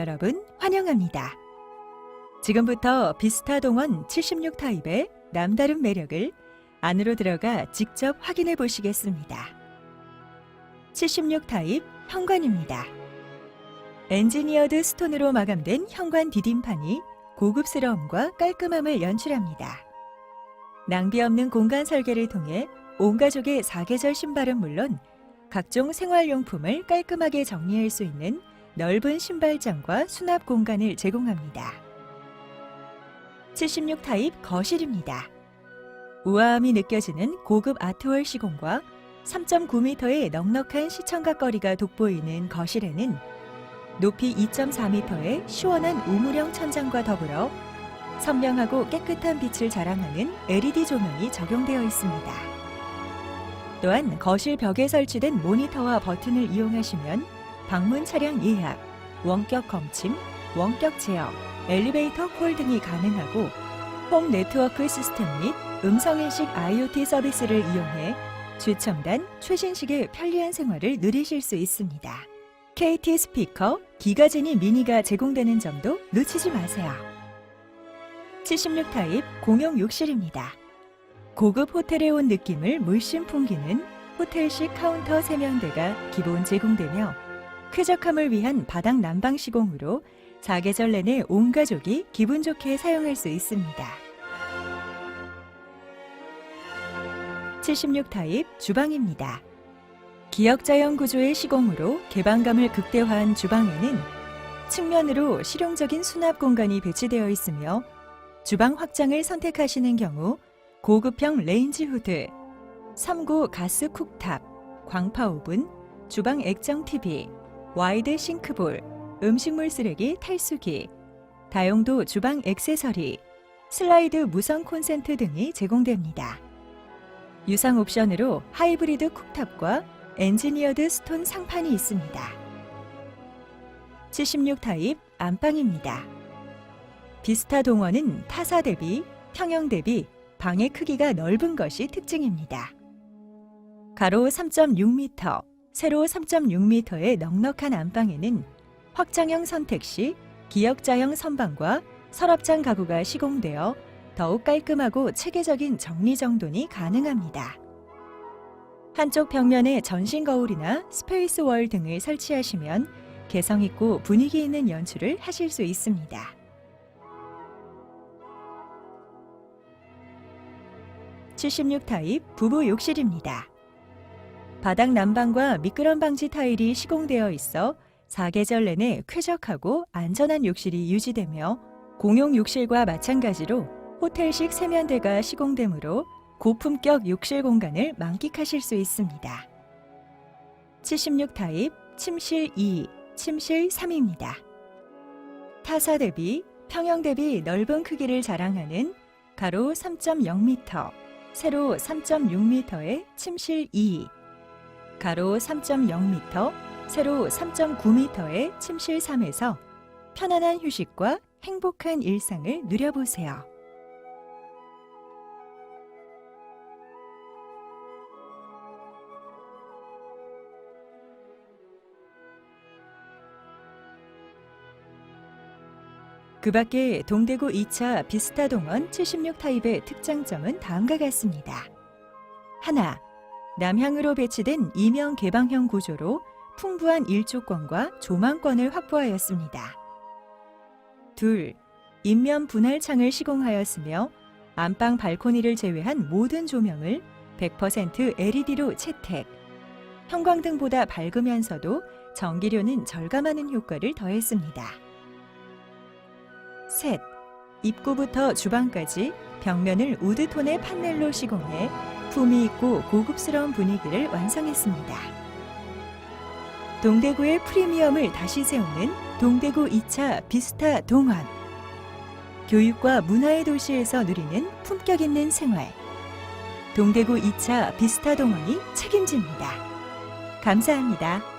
여러분 환영합니다. 지금부터 비스타 동원 76 타입의 남다른 매력을 안으로 들어가 직접 확인해 보시겠습니다. 76 타입 현관입니다. 엔지니어드 스톤으로 마감된 현관 디딤판이 고급스러움과 깔끔함을 연출합니다. 낭비 없는 공간 설계를 통해 온 가족의 사계절 신발은 물론 각종 생활용품을 깔끔하게 정리할 수 있는 넓은 신발장과 수납 공간을 제공합니다. 76 타입 거실입니다. 우아함이 느껴지는 고급 아트월 시공과 3.9m의 넉넉한 시청각 거리가 돋보이는 거실에는 높이 2.4m의 시원한 우물형 천장과 더불어 선명하고 깨끗한 빛을 자랑하는 LED 조명이 적용되어 있습니다. 또한 거실 벽에 설치된 모니터와 버튼을 이용하시면 방문 차량 예약, 원격 검침, 원격 제어, 엘리베이터 콜 등이 가능하고 홈 네트워크 시스템 및 음성인식 IoT 서비스를 이용해 최첨단, 최신식의 편리한 생활을 누리실 수 있습니다. KT 스피커, 기가제니 미니가 제공되는 점도 놓치지 마세요. 76 타입 공용 욕실입니다. 고급 호텔에 온 느낌을 물씬 풍기는 호텔식 카운터 세면대가 기본 제공되며 쾌적함을 위한 바닥 난방 시공으로 사계절 내내 온 가족이 기분 좋게 사용할 수 있습니다. 76 타입 주방입니다. 기역자형 구조의 시공으로 개방감을 극대화한 주방에는 측면으로 실용적인 수납 공간이 배치되어 있으며 주방 확장을 선택하시는 경우 고급형 레인지 후드, 3구 가스 쿡탑, 광파 오븐, 주방 액정 TV, 와이드 싱크볼, 음식물 쓰레기 탈수기, 다용도 주방 액세서리, 슬라이드 무선 콘센트 등이 제공됩니다. 유상 옵션으로 하이브리드 쿡탑과 엔지니어드 스톤 상판이 있습니다. 76 타입 안방입니다. 비스타 동원은 타사 대비, 평형 대비 방의 크기가 넓은 것이 특징입니다. 가로 3.6m, 세로 3.6m의 넉넉한 안방에는 확장형 선택 시 기역자형 선반과 서랍장 가구가 시공되어 더욱 깔끔하고 체계적인 정리정돈이 가능합니다. 한쪽 벽면에 전신 거울이나 스페이스 월 등을 설치하시면 개성 있고 분위기 있는 연출을 하실 수 있습니다. 76 타입 부부 욕실입니다. 바닥 난방과 미끄럼 방지 타일이 시공되어 있어 사계절 내내 쾌적하고 안전한 욕실이 유지되며 공용 욕실과 마찬가지로 호텔식 세면대가 시공되므로 고품격 욕실 공간을 만끽하실 수 있습니다. 76 타입 침실 2, 침실 3입니다. 타사 대비, 평형 대비 넓은 크기를 자랑하는 가로 3.0m, 세로 3.6m의 침실 2, 가로 3.0m, 세로 3.9m의 침실 3에서 편안한 휴식과 행복한 일상을 누려보세요. 그 밖에 동대구 2차 비스타 동원 76 타입의 특장점은 다음과 같습니다. 하나, 남향으로 배치된 이면 개방형 구조로 풍부한 일조권과 조망권을 확보하였습니다. 둘, 인면 분할 창을 시공하였으며 안방 발코니를 제외한 모든 조명을 100% LED로 채택. 형광등보다 밝으면서도 전기료는 절감하는 효과를 더했습니다. 셋, 입구부터 주방까지 벽면을 우드톤의 판넬로 시공해 품위 있고 고급스러운 분위기를 완성했습니다. 동대구의 프리미엄을 다시 세우는 동대구 2차 비스타 동원. 교육과 문화의 도시에서 누리는 품격 있는 생활. 동대구 2차 비스타 동원이 책임집니다. 감사합니다.